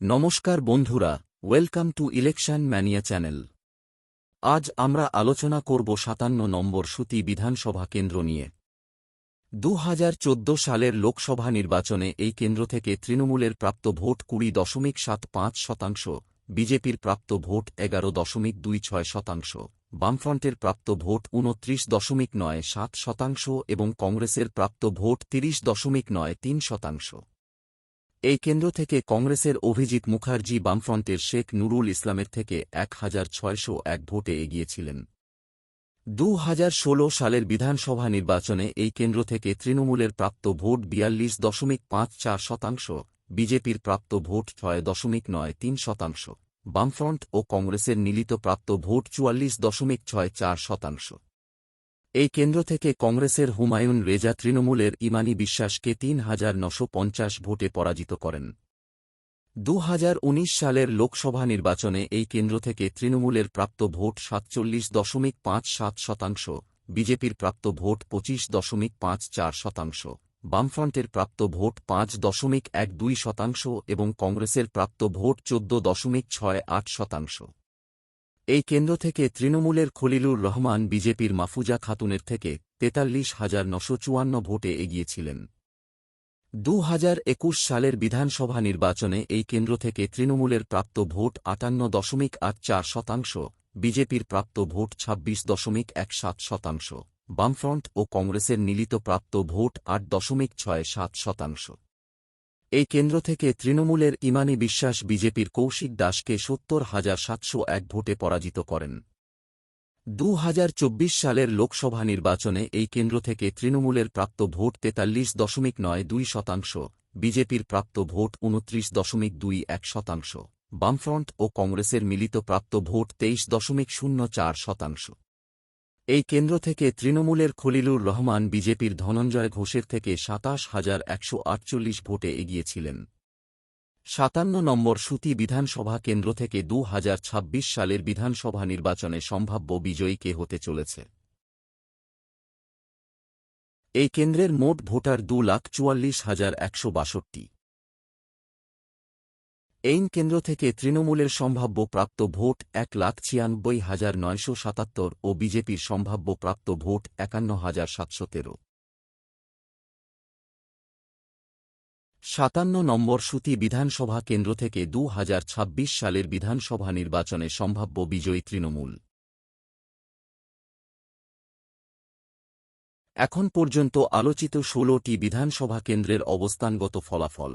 নমস্কার বন্ধুরা, welcome to election mania channel. আজ আমরা আলোচনা করব সাতান্ন নম্বর সুতি বিধানসভা কেন্দ্র নিয়ে। দু হাজার চোদ্দ সালের লোকসভা নির্বাচনে এই কেন্দ্র থেকে তৃণমূলের প্রাপ্ত ভোট কুড়ি দশমিক সাত পাঁচ শতাংশ, বিজেপির প্রাপ্ত ভোট এগারো দশমিক দুই ছয় শতাংশ, বামফ্রন্টের প্রাপ্ত ভোট উনত্রিশ দশমিক নয় সাত শতাংশ এবং কংগ্রেসের প্রাপ্ত ভোট তিরিশ দশমিক নয় তিন শতাংশ। এই কেন্দ্র থেকে কংগ্রেসের অভিজিৎ মুখার্জি বামফ্রন্টের শেখ নুরুল ইসলামের থেকে এক হাজার ছয়শো এক ভোটে এগিয়েছিলেন। দু হাজার ষোলো সালের বিধানসভা নির্বাচনে এই কেন্দ্র থেকে তৃণমূলের প্রাপ্ত ভোট বিয়াল্লিশ দশমিক পাঁচ চার শতাংশ, বিজেপির প্রাপ্ত ভোট ছয় দশমিক নয় তিন শতাংশ, বামফ্রন্ট ও কংগ্রেসের মিলিত প্রাপ্ত ভোট চুয়াল্লিশ দশমিক ছয় চার শতাংশ। এই কেন্দ্র থেকে কংগ্রেসের হুমায়ুন রেজা তৃণমূলের ইমানি বিশ্বাসকে তিন হাজার নশো পঞ্চাশ ভোটে পরাজিত করেন। দু হাজার উনিশ সালের লোকসভা নির্বাচনে এই কেন্দ্র থেকে তৃণমূলের প্রাপ্ত ভোট সাতচল্লিশ দশমিক পাঁচ সাত শতাংশ, বিজেপির প্রাপ্ত ভোট পঁচিশ দশমিক পাঁচ চার শতাংশ, বামফ্রন্টের প্রাপ্ত ভোট পাঁচ দশমিক এক দুই শতাংশ এবং কংগ্রেসের প্রাপ্ত ভোট চোদ্দ দশমিক ছয় আট শতাংশ। এই কেন্দ্র থেকে তৃণমূলের খলিলুর রহমান বিজেপির মাফুজা খাতুনের থেকে তেতাল্লিশ হাজার নশো চুয়ান্ন ভোটে এগিয়েছিলেন। দু হাজার একুশ সালের বিধানসভা নির্বাচনে এই কেন্দ্র থেকে তৃণমূলের প্রাপ্ত ভোট আটান্ন দশমিক আট চার শতাংশ, বিজেপির প্রাপ্ত ভোট ছাব্বিশ দশমিক এক সাত শতাংশ, বামফ্রন্ট ও কংগ্রেসের মিলিত প্রাপ্ত ভোট আট দশমিক ছয় সাত শতাংশ। এই কেন্দ্র থেকে তৃণমূলের ইমানি বিশ্বাস বিজেপির কৌশিক দাসকে সত্তর হাজার সাতশো এক ভোটে পরাজিত করেন। দু হাজার চব্বিশ সালের লোকসভা নির্বাচনে এই কেন্দ্র থেকে তৃণমূলের প্রাপ্ত ভোট তেতাল্লিশ দশমিক নয় দুই শতাংশ, বিজেপির প্রাপ্ত ভোট উনত্রিশ দশমিক দুই এক শতাংশ, বামফ্রন্ট ও কংগ্রেসের মিলিত প্রাপ্ত ভোট তেইশ দশমিক শূন্য চার শতাংশ। এই কেন্দ্র থেকে তৃণমূলের খলিলুর রহমান বিজেপির ধনঞ্জয় ঘোষের থেকে সাতাশ হাজার একশো আটচল্লিশ ভোটে এগিয়েছিলেন। সাতান্ন নম্বর সুতি বিধানসভা কেন্দ্র থেকে দু হাজার ছাব্বিশ সালের বিধানসভা নির্বাচনে সম্ভাব্য বিজয়ী কে হতে চলেছে? এই কেন্দ্রের মোট ভোটার দু লাখ চুয়াল্লিশ হাজার একশো বাষট্টি। এই কেন্দ্র থেকে তৃণমূলের সম্ভাব্য প্রাপ্ত ভোট এক লাখ ছিয়ানব্বই হাজার নয়শো সাতাত্তর ও বিজেপির সম্ভাব্য প্রাপ্ত ভোট একান্ন হাজার সাতশো তেরো। সাতান্ন নম্বর সুতি বিধানসভা কেন্দ্র থেকে দু হাজার ছাব্বিশ সালের বিধানসভা নির্বাচনে সম্ভাব্য বিজয়ী তৃণমূল। এখন পর্যন্ত আলোচিত ষোলোটি বিধানসভা কেন্দ্রের অবস্থানগত ফলাফল।